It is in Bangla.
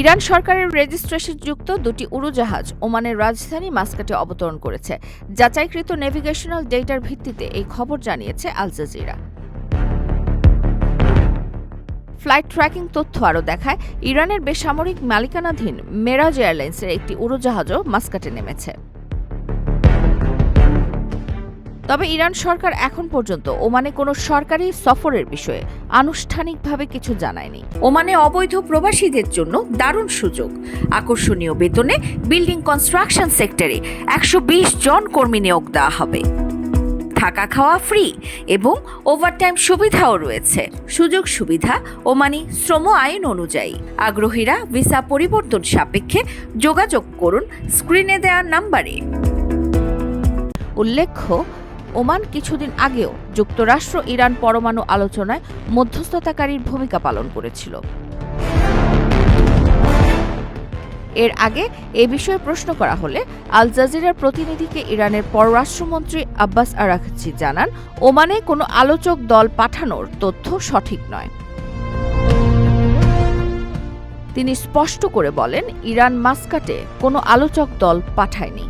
ইরান সরকারের রেজিস্ট্রেশন যুক্ত দুটি উড়োজাহাজ ওমানের রাজধানী মাস্কাটে অবতরণ করেছে। যাচাইকৃত নেভিগেশনাল ডেটার ভিত্তিতে এই খবর জানিয়েছে আল জাজিরা। ফ্লাইট ট্র্যাকিং তথ্য আরও দেখায়, ইরানের বেসামরিক মালিকানাধীন মেরাজ এয়ারলাইন্সের একটি উড়োজাহাজও মাস্কাটে নেমেছে। তবে ইরান সরকার এখন পর্যন্ত ওমানে কোনো সরকারি সফরের বিষয়ে আনুষ্ঠানিকভাবে কিছু জানায়নি। ওমানে অবৈধ প্রবাসীদের জন্য দারুণ সুযোগ। আকর্ষণীয় বেতনে বিল্ডিং কনস্ট্রাকশন সেক্টরে একশো বিশ জন কর্মী নিয়োগ দেওয়া হবে। থাকা খাওয়া ফ্রি এবং ওভারটাইম সুবিধাও রয়েছে। সুযোগ সুবিধা ওমানি শ্রম আইন অনুযায়ী। আগ্রহীরা ভিসা পরিবর্তন সাপেক্ষে যোগাযোগ করুন স্ক্রিনে দেওয়া নাম্বারে। উল্লেখ্য ওমান কিছুদিন আগেও যুক্তরাষ্ট্র ইরান পরমাণু আলোচনায় মধ্যস্থতাকারীর ভূমিকা পালন করেছিল। এর আগে এ বিষয়ে প্রশ্ন করা হলে আল জাজিরার প্রতিনিধিকে ইরানের পররাষ্ট্রমন্ত্রী আব্বাস আরাকচি জানান, ওমানে কোনো আলোচক দল পাঠানোর তথ্য সঠিক নয়। তিনি স্পষ্ট করে বলেন, ইরান মাস্কাটে কোনো আলোচক দল পাঠায়নি।